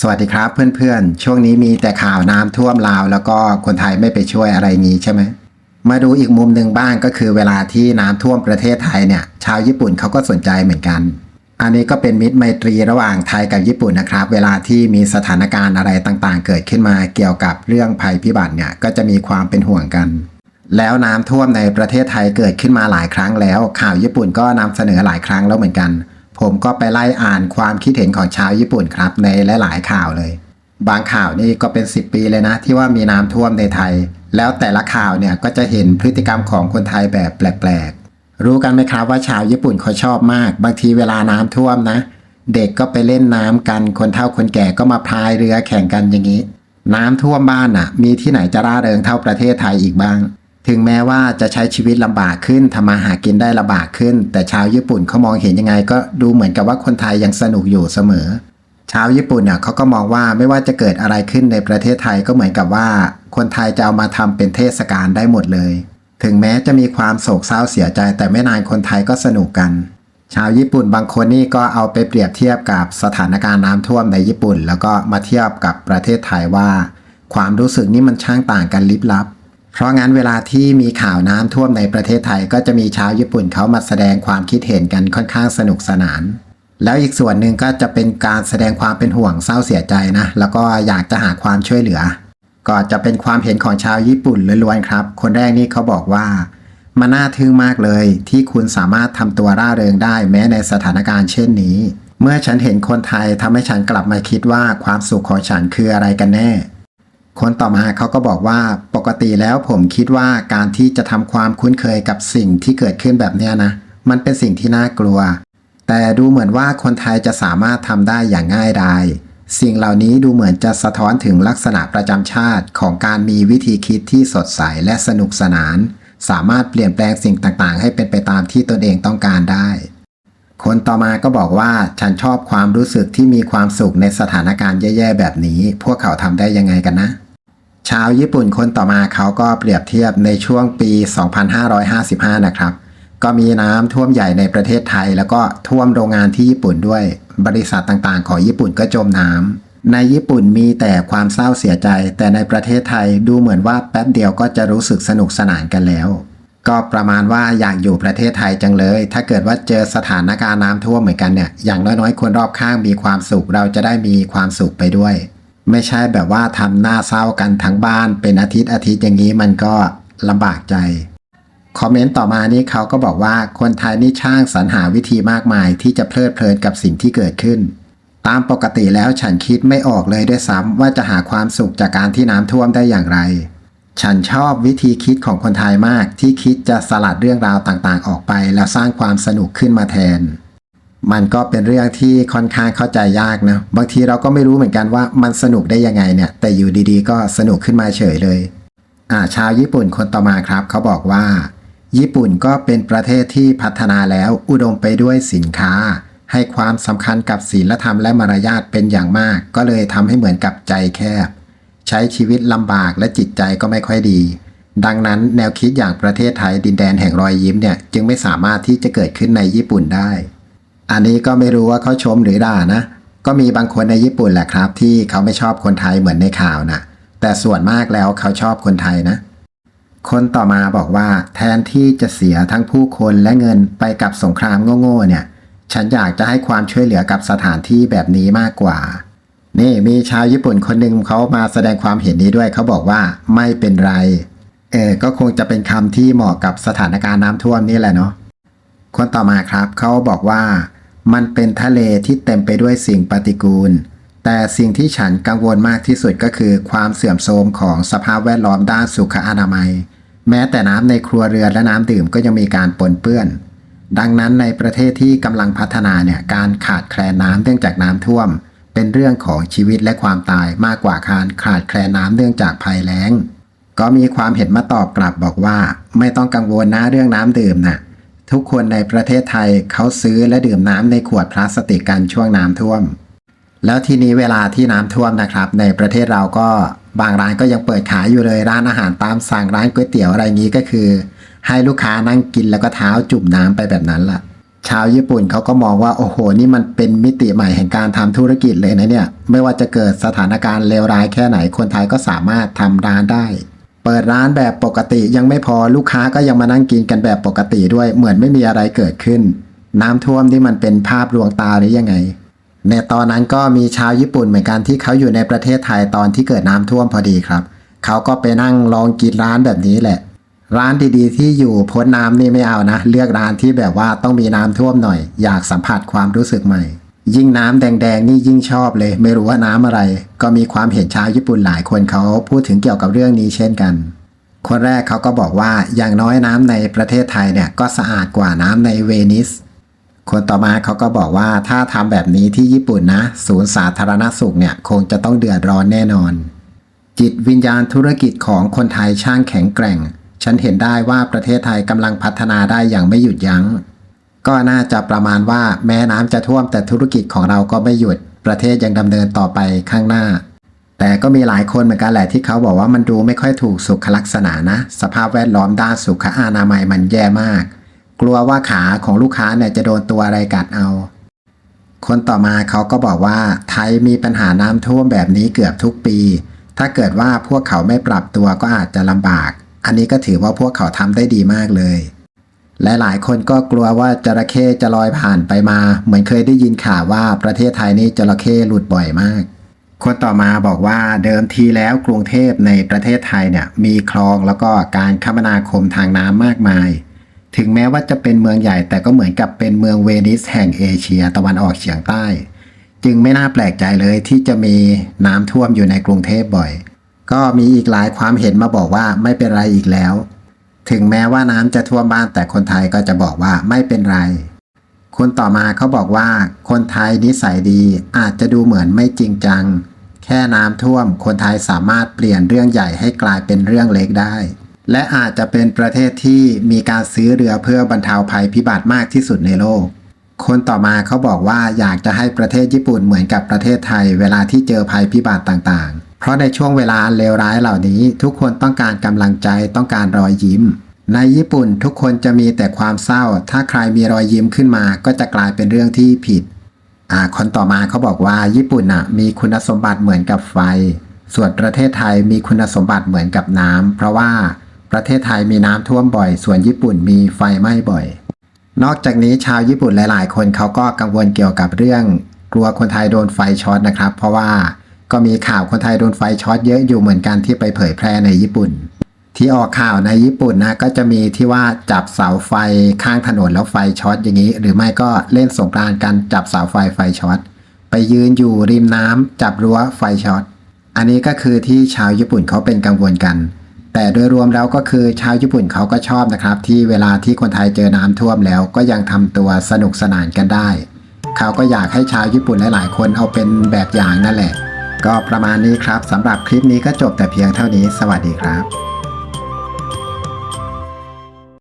สวัสดีครับเพื่อนๆ ช่วงนี้มีแต่ข่าวน้ำท่วมลาว แล้วก็คนไทยไม่ไปช่วยอะไรงี้ใช่ไหม มาดูอีกมุมหนึ่งบ้างก็คือเวลาที่น้ำท่วมประเทศไทยเนี่ย ชาวญี่ปุ่นเขาก็สนใจเหมือนกัน อันนี้ก็เป็นมิตรไมตรีระหว่างไทยกับญี่ปุ่นนะครับ เวลาที่มีสถานการณ์อะไรต่างๆ เกิดขึ้นมาเกี่ยวกับเรื่องภัยพิบัติเนี่ยก็จะมีความเป็นห่วงกัน แล้วน้ำท่วมในประเทศไทยเกิดขึ้นมาหลายครั้งแล้ว ข่าวญี่ปุ่นก็นำเสนอหลายครั้งแล้วเหมือนกัน ผมก็ไปไล่อ่านความคิดเห็นของชาวญี่ปุ่นครับในหลายๆข่าวเลย บางข่าวนี่ก็เป็น 10 ปีเลยนะ ที่ว่ามีน้ำท่วมในไทย แล้วแต่ละข่าวเนี่ยก็จะเห็นพฤติกรรมของคนไทยแบบแปลกๆ รู้กันไหมครับว่าชาวญี่ปุ่นเขาชอบมาก บางทีเวลาน้ำท่วมนะ เด็กก็ไปเล่นน้ำกันคนเฒ่าคนแก่ก็มาพายเรือแข่งกันอย่างนี้ น้ำท่วมบ้านน่ะ มีที่ไหนจะร่าเริงเท่าประเทศไทยอีกบ้าง ถึงแม้ว่าจะใช้ชีวิตลำบากขึ้นทำมาหากินได้ลำบากขึ้น แต่ชาวญี่ปุ่นเขามองเห็นยังไง ก็ดูเหมือนกับว่าคนไทยยังสนุกอยู่เสมอ ชาวญี่ปุ่นเนี่ยเขาก็มองว่าไม่ว่าจะเกิดอะไรขึ้นในประเทศไทยก็เหมือนกับว่า คนไทยจะเอามาทำเป็นเทศกาลได้หมดเลย ถึงแม้จะมีความโศกเศร้าเสียใจ แต่ไม่นานคนไทยก็สนุกกัน ชาวญี่ปุ่นบางคนนี่ก็เอาไปเปรียบเทียบกับสถานการณ์น้ำท่วมในญี่ปุ่น แล้วก็มาเทียบกับประเทศไทยว่า ความรู้สึกนี่มันช่างต่างกันลิบลับ เพราะงั้นเวลาที่มีข่าวน้ำท่วมในประเทศไทย ก็จะมีชาวญี่ปุ่นเขามาแสดงความคิดเห็นกันค่อนข้างสนุกสนาน แล้วอีกส่วนหนึ่งก็จะเป็นการแสดงความเป็นห่วงเศร้าเสียใจนะ แล้วก็อยากจะหาความช่วยเหลือ ก็จะเป็นความเห็นของชาวญี่ปุ่นล้วนๆครับ คนแรกนี่เขาบอกว่ามันน่าทึ่งมากเลยที่คุณสามารถทำตัวร่าเริงได้แม้ในสถานการณ์เช่นนี้ เมื่อฉันเห็นคนไทยทำให้ฉันกลับมาคิดว่าความสุขของฉันคืออะไรกันแน่ คนต่อมาเขาก็บอกว่าปกติแล้วผมคิดว่าการที่จะทำความคุ้นเคยกับสิ่งที่เกิดขึ้นแบบเนี้ยนะ มันเป็นสิ่งที่น่ากลัว แต่ดูเหมือนว่าคนไทยจะสามารถทำได้อย่างง่ายดายสิ่งเหล่านี้ดูเหมือนจะสะท้อนถึงลักษณะประจำชาติของการมีวิธีคิดที่สดใสและสนุกสนาน สามารถเปลี่ยนแปลงสิ่งต่างๆ ให้เป็นไปตามที่ตนเองต้องการได้ คนต่อมาก็บอกว่าฉันชอบความรู้สึกที่มีความสุขในสถานการณ์แย่ๆแบบนี้ พวกเขาทำได้ยังไงกันนะ ชาวญี่ปุ่นคนต่อมาเขาก็เปรียบเทียบในช่วงปี 2555 นะครับ ก็มีน้ำท่วมใหญ่ในประเทศไทย แล้วก็ท่วมโรงงานที่ญี่ปุ่นด้วย บริษัทต่างๆ ของญี่ปุ่นก็จมน้ำในญี่ปุ่นมีแต่ความเศร้าเสียใจ แต่ในประเทศไทยดูเหมือนว่าแป๊บเดียวก็จะรู้สึกสนุกสนานกันแล้ว ก็ประมาณว่าอยากอยู่ประเทศไทยจังเลย ถ้าเกิดว่าเจอสถานการณ์น้ำท่วมเหมือนกันเนี่ยอย่างน้อยๆ คนรอบข้างมีความสุขเราจะได้มีความสุขไปด้วย ไม่ใช่แบบว่าทำหน้าเศร้ากันทั้งบ้านเป็นอาทิตย์อาทิตย์อย่างนี้มันก็ลำบากใจ คอมเมนต์ต่อมานี่เขาก็บอกว่าคนไทยนี่ช่างสรรหาวิธีมากมายที่จะเพลิดเพลินกับสิ่งที่เกิดขึ้น ตามปกติแล้วฉันคิดไม่ออกเลยด้วยซ้ำว่าจะหาความสุขจากการที่น้ำท่วมได้อย่างไร ฉันชอบวิธีคิดของคนไทยมากที่คิดจะสลัดเรื่องราวต่างๆ ออกไป แล้วสร้างความสนุกขึ้นมาแทน มันก็เป็นเรื่องที่ค่อนข้างเข้าใจยากนะ บางทีเราก็ไม่รู้เหมือนกันว่ามันสนุกได้ยังไงเนี่ย แต่อยู่ดีๆ ก็สนุกขึ้นมาเฉยเลย อ่าชาวญี่ปุ่นคนต่อมาครับ เขาบอกว่า ญี่ปุ่นก็เป็นประเทศที่พัฒนาแล้วอุดมไปด้วยสินค้า ให้ความสำคัญกับศีลธรรมและมารยาทเป็นอย่างมาก ก็เลยทำให้เหมือนกับใจแคบ ใช้ชีวิตลำบากและจิตใจก็ไม่ค่อยดีดังนั้นแนวคิดอย่างประเทศไทยดินแดนแห่งรอยยิ้มเนี่ยจึงไม่สามารถที่จะเกิดขึ้นในญี่ปุ่นได้ อันนี้ก็ไม่รู้ว่าเขาชมหรือด่านะ ก็มีบางคนในญี่ปุ่นแหละครับ ที่เขาไม่ชอบคนไทยเหมือนในข่าวนะแต่ส่วนมากแล้วเขาชอบคนไทยนะ คนต่อมาบอกว่าแทนที่จะเสียทั้งผู้คนและเงินไปกับสงครามโง่ๆเนี่ย ฉันอยากจะให้ความช่วยเหลือกับสถานที่แบบนี้มากกว่า นี่มีชาวญี่ปุ่นคนหนึ่งเขามาแสดงความเห็นนี้ด้วยเขาบอกว่าไม่เป็นไร เออก็คงจะเป็นคำที่เหมาะกับสถานการณ์น้ำท่วมนี่แหละเนาะคนต่อมาครับเขาบอกว่า มันเป็นทะเลที่เต็มไปด้วยสิ่งปฏิกูล แต่สิ่งที่ฉันกังวลมากที่สุดก็คือความเสื่อมโทรมของสภาพแวดล้อมด้านสุขอนามัย แม้แต่น้ำในครัวเรือนและน้ำดื่มก็ยังมีการปนเปื้อน ดังนั้นในประเทศที่กำลังพัฒนาเนี่ยการขาดแคลนน้ำเนื่องจากน้ำท่วม เป็นเรื่องของชีวิตและความตายมากกว่าการขาดแคลนน้ำเนื่องจากภัยแล้งก็มีความเห็นมาตอบกลับบอกว่า ไม่ต้องกังวลนะเรื่องน้ำดื่มน่ะ ทุกคนในประเทศไทยเขาซื้อและดื่มน้ำในขวดพลาสติกกันช่วงน้ำท่วม แล้วทีนี้เวลาที่น้ำท่วมนะครับ ในประเทศเราก็บางร้านก็ยังเปิดขายอยู่เลยร้านอาหารตามสั่งร้านก๋วยเตี๋ยวอะไรงี้ก็คือ ให้ลูกค้านั่งกินแล้วก็เท้าจุ่มน้ำไปแบบนั้นล่ะ ชาวญี่ปุ่นเขาก็มองว่าโอ้โห นี่มันเป็นมิติใหม่แห่งการทำธุรกิจเลยนะเนี่ย ไม่ว่าจะเกิดสถานการณ์เลวร้ายแค่ไหนคนไทยก็สามารถทำร้านได้ เปิดร้านแบบปกติยังไม่พอลูกค้าก็ยังมานั่งกินกันแบบปกติด้วยเหมือนไม่มีอะไรเกิดขึ้น น้ำท่วมที่มันเป็นภาพลวงตาหรือยังไง ในตอนนั้นก็มีชาวญี่ปุ่นเหมือนกันที่เขาอยู่ในประเทศไทยตอนที่เกิดน้ำท่วมพอดีครับ เขาก็ไปนั่งลองกินร้านแบบนี้แหละ ร้านดีๆ ที่อยู่พ้นน้ำนี่ไม่เอานะ เลือกร้านที่แบบว่าต้องมีน้ำท่วมหน่อย อยากสัมผัสความรู้สึกใหม่ ยิ่งน้ำแดงๆนี่ยิ่งชอบเลย ไม่รู้ว่าน้ำอะไร ก็มีความเห็นชาวญี่ปุ่นหลายคนเขาพูดถึงเกี่ยวกับเรื่องนี้เช่นกัน คนแรกเขาก็บอกว่าอย่างน้อยน้ำในประเทศไทยเนี่ยก็สะอาดกว่าน้ำในเวนิส คนต่อมาเขาก็บอกว่าถ้าทำแบบนี้ที่ญี่ปุ่นนะ ศูนย์สาธารณสุขเนี่ยคงจะต้องเดือดร้อนแน่นอน จิตวิญญาณธุรกิจของคนไทยช่างแข็งแกร่ง ฉันเห็นได้ว่าประเทศไทยกำลังพัฒนาได้อย่างไม่หยุดยัง้ง ก็น่าจะประมาณว่าแม้น้ำจะท่วมแต่ธุรกิจของเราก็ไม่หยุดประเทศยังดำเนินต่อไปข้างหน้า แต่ก็มีหลายคนเหมือนกันแหละที่เขาบอกว่ามันดูไม่ค่อยถูกสุขลักษณะนะ สภาพแวดล้อมด้านสุขอนามัยมันแย่มาก กลัวว่าขาของลูกค้าเนี่ยจะโดนตัวอะไรกัดเอา คนต่อมาเขาก็บอกว่าไทยมีปัญหาน้ำท่วมแบบนี้เกือบทุกปี ถ้าเกิดว่าพวกเขาไม่ปรับตัวก็อาจจะลำบาก อันนี้ก็ถือว่าพวกเขาทำได้ดีมากเลย และหลายคนก็กลัวว่าจระเข้จะลอยผ่านไปมา เหมือนเคยได้ยินข่าวว่าประเทศไทยนี่จระเข้หลุดบ่อยมาก คนต่อมาบอกว่าเดิมทีแล้วกรุงเทพในประเทศไทยเนี่ยมีคลองแล้วก็การคมนาคมทางน้ำมากมาย ถึงแม้ว่าจะเป็นเมืองใหญ่แต่ก็เหมือนกับเป็นเมืองเวนิสแห่งเอเชียตะวันออกเฉียงใต้ จึงไม่น่าแปลกใจเลยที่จะมีน้ำท่วมอยู่ในกรุงเทพบ่อย ก็มีอีกหลายความเห็นมาบอกว่าไม่เป็นไรอีกแล้ว ถึงแม้ว่าน้ำจะท่วมบ้านแต่คนไทยก็จะบอกว่าไม่เป็นไร คนต่อมาเขาบอกว่า คนไทยนิสัยดีอาจจะดูเหมือนไม่จริงจัง แค่น้ำท่วม คนไทยสามารถเปลี่ยนเรื่องใหญ่ให้กลายเป็นเรื่องเล็กได้ และอาจจะเป็นประเทศที่มีการซื้อเรือเพื่อบรรเทาภัยพิบัติมากที่สุดในโลก คนต่อมาเขาบอกว่าอยากจะให้ประเทศญี่ปุ่นเหมือนกับประเทศไทย เวลาที่เจอภัยพิบัติต่างๆ ราะในช่วงเวลาเลวร้ายเหล่านี้ ทุกคนต้องการกำลังใจต้องการรอยยิ้ม ในญี่ปุ่นทุกคนจะมีแต่ความเศร้า ถ้าใครมีรอยยิ้มขึ้นมา ก็จะกลายเป็นเรื่องที่ผิด อ่าคนต่อมาเขาบอกว่าญี่ปุ่นน่ะมีคุณสมบัติเหมือนกับไฟ ส่วนประเทศไทยมีคุณสมบัติเหมือนกับน้ำเพราะว่าประเทศไทยมีน้ำท่วมบ่อย ส่วนญี่ปุ่นมีไฟไหม้บ่อย นอกจากนี้ชาวญี่ปุ่นหลาย ๆ คนเขาก็กังวลเกี่ยวกับเรื่อง กลัวคนไทยโดนไฟช็อตนะครับ เพราะว่า ก็มีข่าวคนไทยโดนไฟช็อตเยอะอยู่เหมือนกันที่ไปเผยแพร่ในญี่ปุ่น ที่ออกข่าวในญี่ปุ่นนะก็จะมีที่ว่าจับเสาไฟข้างถนนแล้วไฟช็อตอย่างนี้ หรือไม่ก็เล่นสงกรานต์กันจับเสาไฟไฟช็อตไปยืนอยู่ริมน้ำจับรั้วไฟช็อตอันนี้ก็คือที่ชาวญี่ปุ่นเขาเป็นกังวลกัน แต่โดยรวมแล้วก็คือชาวญี่ปุ่นเขาก็ชอบนะครับ ที่เวลาที่คนไทยเจอน้ำท่วมแล้วก็ยังทำตัวสนุกสนานกันได้ เขาก็อยากให้ชาวญี่ปุ่นหลายๆ คนเอาเป็นแบบอย่างนั่นแหละ ก็ประมาณนี้ครับสำหรับคลิปนี้ก็จบแต่เพียงเท่านี้ สวัสดีครับ